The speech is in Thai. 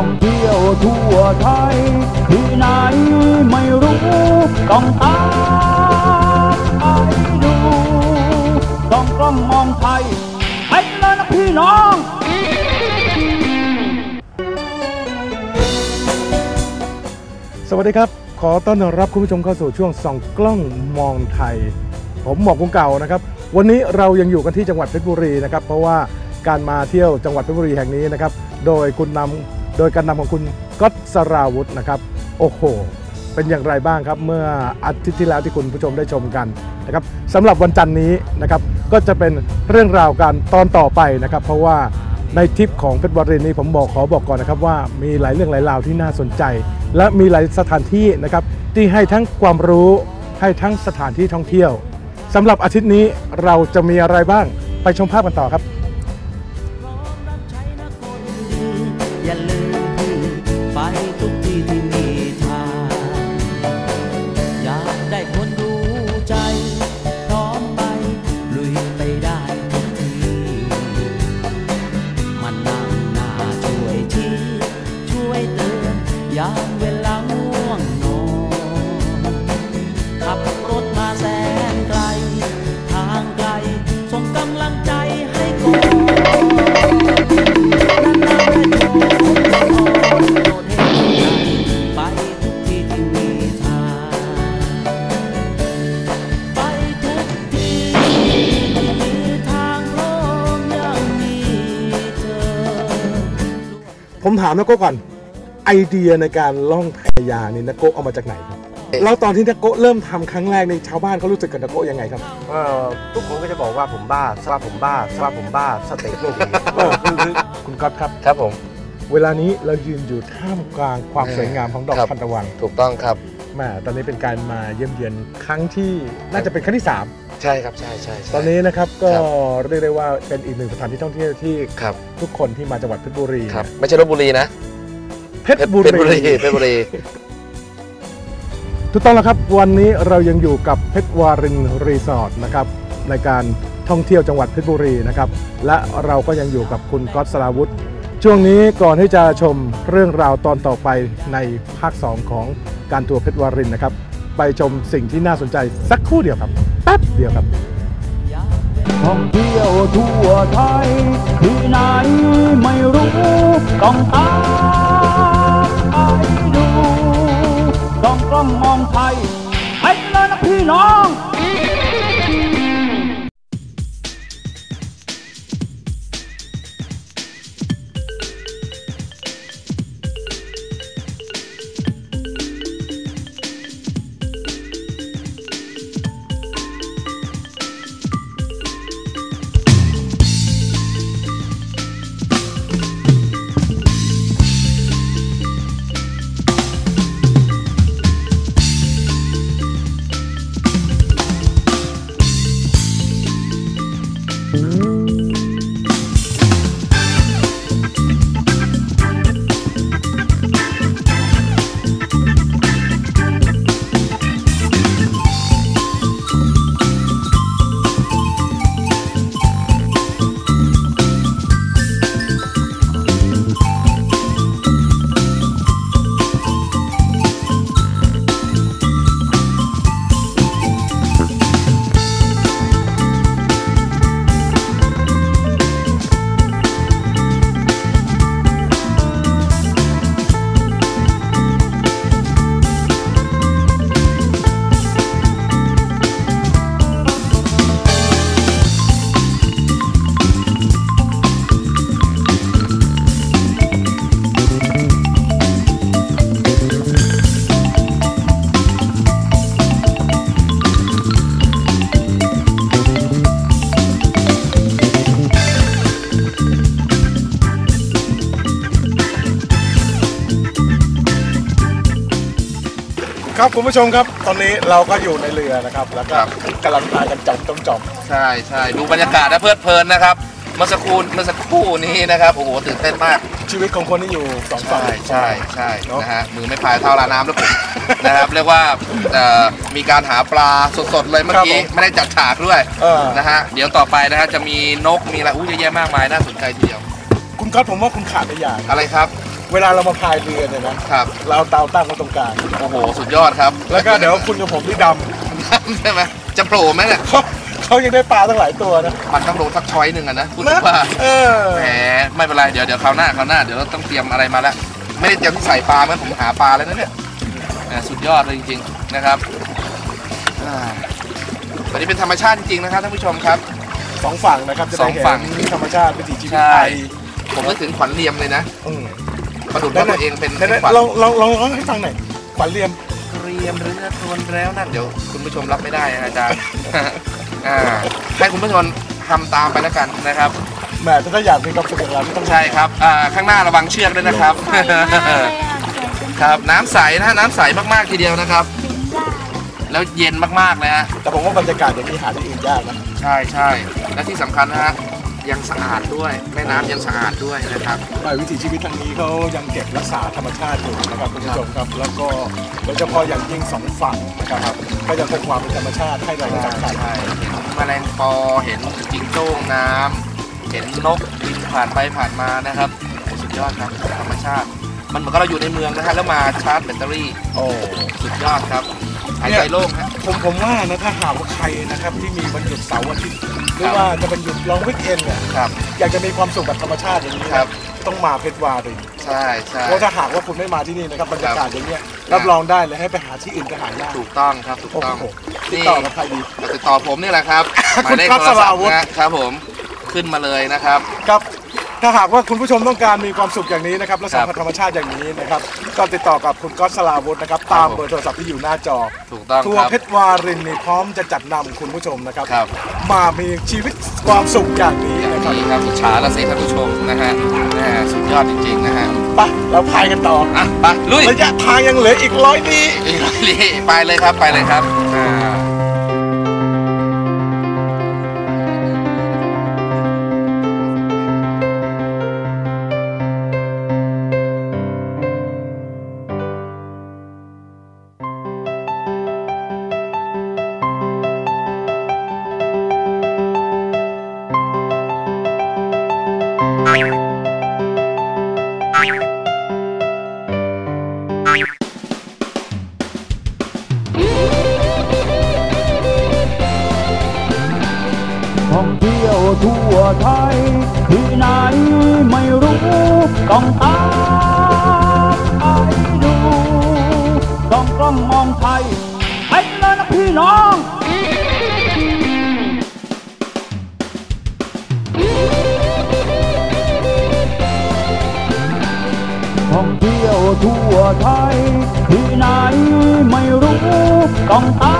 ่องเที่ยวทั่วไทย ที่ไหนไม่รู้ ต้องตามไปดู ต้องกล้องมองไทยไปเลยนะพี่น้องสวัสดีครับ ขอต้อนรับคุณผู้ชมเข้าสู่ช่วงส่องกล้องมองไทย ผมหมอกกรุงเก่านะครับ วันนี้เรายังอยู่กันที่จังหวัดเพชรบุรีนะครับ เพราะว่าการมาเที่ยวจังหวัดเพชรบุรีแห่งนี้นะครับ โดยคุณนำ โดยการนำของคุณก๊อตสราวุธนะครับ โอ้โห เป็นอย่างไรบ้างครับ เมื่ออาทิตย์ที่แล้วที่คุณผู้ชมได้ชมกันนะครับสำหรับวันจันทร์นี้นะครับก็จะเป็นเรื่องราวการตอนต่อไปนะครับ เพราะว่าในทริปของเพชรบุรีนี้ผมบอกขอบอกก่อนนะครับว่ามีหลายเรื่องหลายราวที่น่าสนใจ และมีหลายสถานที่นะครับที่ให้ทั้งความรู้ให้ทั้งสถานที่ท่องเที่ยวสำหรับอาทิตย์นี้เราจะมีอะไรบ้างไปชมภาพกันต่อครับ ผมถามนักโก้ก่อนไอเดียในการล่องแพยานี่นักโก้เอามาจากไหนครับแล้วตอนที่นักโก้เริ่มทำครั้งแรกในชาวบ้านเขารู้สึกกับนักโก้ยังไงครับ เอ่อทุกคนก็จะบอกว่าผมบ้าว่าผมบ้าว่าผมบ้าสเตจไม่ดีเออคือคือคุณก๊อตครับ ครับผม เวลานี้เรายืนอยู่ท่ามกลางความสวยงามของดอกครับ ทานตะวันถูกต้องครับ แหม่ตอนนี้เป็นการมาเยี่ยมเยือนครั้งที่น่าจะเป็นครั้งที่ ใช่ครับใช่ใช่ใช่3ตอนนี้นะครับก็ครับ เรียกได้ว่าเป็นอีกหนึ่งสถานที่ท่องเที่ยวที่ครับทุกคนที่มาจังหวัดเพชรบุรีครับ ไม่ใช่ลบบุรีนะเพชรบุเพชรบุรีรีเพชรบุรีถูกต้องแล้วครับวันนี้เรายังอยู่กับเพชรวารินรีสอร์ทนะครับในการท่องเที่ยวจังหวัดเพชรบุรีนะครับและเราก็ยังอยู่กับคุณก๊อตสราวุธ ช่วงนี้ก่อนที่จะชมเรื่องราวตอนต่อไปในภาค 2 ของการทัวร์เพชรวารินนะครับ ไปชมสิ่งที่น่าสนใจสักครู่เดียวครับ แป๊บเดียวครับ ท่องเที่ยวทั่วไทย ที่ไหนไม่รู้ ต้องตามไปดู ต้องกล้องมองไทยไปเลยนะพี่น้อง ครับคุณผู้ชมครับ ตอนนี้เราก็อยู่ในเรือนะครับ แล้วก็กำลังพากันจอมจอมจอมใช่ใช่ดูบรรยากาศนะเพลิดเพลินนะครับเมื่อสักครู่เมื่อสักครู่นี้นะครับโอ้โหตื่นเต้นมากชีวิตของคนที่อยู่สองฝั่ใช่งใช่ใช่เนอะ นะฮะมือไม่พายเท่าลาน้ำแล้วผม นะครับเรียกว่าเอ่อมีการหาปลาสดๆเลยเมื่อครับกี้ผมไม่ได้จัดฉากด้วยเออ นะฮะเดี๋ยวต่อไปนะฮะจะมีนกมีอะไรอู้เยอะแยะมากมายน่าสนใจทีเดียวคุณก๊อตผมว่าคุณขาดไปอย่าง อะไรครับ เวลาเรามาพายเรือเนี่ยนะครับ เราเอาเตาตั้งไว้ตรงกลาง โอ้โห สุดยอดครับแล้วก็เดี๋ยวคุณกับผมที่ดใช่ไหมจะโผล่ไหมเนี่ยำเขาเขายังได้ปลาตั้งหลายตัวนะมันต้องโดนสักช้อยหนึ่งอะนะคุณนะว่าเออแหมไม่เป็นไรเดี๋ยวเดี๋ยวคราวหน้าคราวหน้าเดี๋ยวเราต้องเตรียมอะไรมาแล้วไม่ได้เตรียมที่ใส่ปลาไหมผมหาปลาแล้วนะเนี่ยอ่าสุดยอดเลยจริง ๆนะครับอ่าวันนี้เป็นธรรมชาติจริงๆนะครับท่านผู้ชมครับ สองฝั่งนะครับจะสอได้งเห็ฝั่งนธรรมชาติวิถีชีวิตใช่ไทยผมนึกถึงขวัญเรียมเลยนะ อืม ประดุจว่าตัวเองเป็นนั่นเป็นขวัญๆลองลองลองร้องให้ฟังหน่อยขวัญเรียมเรียมเรือทวนแล้วนั่นเดี๋ยวคุณผู้ชมรับไม่ได้นะอาจารย์ อ่าให้คุณผู้ชมทำตามไปแล้วกันนะครับแหมถ้าอยากมีความสุขอย่างเราที่ต้องใช่ครับอ่าข้างหน้าระวังเชือกด้วยนะครับ ใสมากเลยอะสวยจนครับ น้ำใสนะฮะน้ำใสมากๆทีเดียวนะครับถึงได้แล้วเย็นมากๆเลยฮะ แต่ผมว่าบรรยากาศอย่างนี้หาที่อื่นยากนะ ใช่ใช่และที่สำคัญนะฮะ ยังสะอาดด้วยแม่น้ำยังสะอาดด้วยนะครับ แต่วิถีชีวิตทางนี้เขายังเก็บรักษาธรรมชาติอยู่นะครับคุณผู้ชมครับ แล้วก็โดยเฉพาะอย่างยิ่งสองฝั่งนะครับก็ยังคงความเป็นธรรมชาติให้เราได้สัมผัสใช่แมลงปอเห็นจิงโจ้งน้ำเห็นนกบินผ่านไปผ่านมานะครับโอ้สุดยอดครับธรรมชาติ มันเหมือนกับเราอยู่ในเมืองนะฮะแล้วมาชาร์จแบตเตอรี่โอ้สุดยอดครับ หายใจโล่งฮะผมผมว่านะถ้าหากว่าใครนะครับที่มีวันหยุดเสาร์อาทิตย์หรือว่าจะเป็นหยุดลองวิกเอนเนี่ยครับ อยากจะมีความสุขกับธรรมชาติอย่างนี้ครับ ต้องมาเพชรวารินใช่ใช่เพราะถ้าหากว่าคุณไม่มาที่นี่นะครับบรรยากาศอย่างเนี้ยรับรองได้เลยให้ไปหาที่อื่นก็หายากถูกต้องครับถูกโอ้ต้องโหติดต่อกับใครดีติดต่อผมนี่แหละครับหคุมายณเลขครับโทรศัพสราท์วุธนะครับผมขึ้นมาเลยนะครับครับ ถ้าหากว่าคุณผู้ชมต้องการมีความสุขอย่างนี้นะครับและสัมผัสครับธรรมชาติอย่างนี้นะครับก็ติดต่อกับคุณก๊อตสลาวุธนะครับตามเบอร์โทรศัพท์ที่อยู่หน้าจอ ถูกต้องทัวคร์รับ เพชรวารินนี่พร้อมจะจัดนำคุณผู้ชมนะครับ ครับ มามีชีวิตความสุขอย่างนี้อย่างนะครับนี้ครับอิจฉาละสิท่านผู้ชมนะฮะแหมสุดยอดจริงๆนะฮะไปเราพายกันต่ออะไปลุยระยะทางยังเหลืออีกร้อยปีไปเลยครับไปเลยครับอ่า ทั่วไทย ที่ไหนไม่รู้ ต้องตามไปดู ต้องกล้องมองไทยไปเลยนะพี่น้องท่องเที่ยวทั่วไทย ที่ไหนไม่รู้ ต้องตาม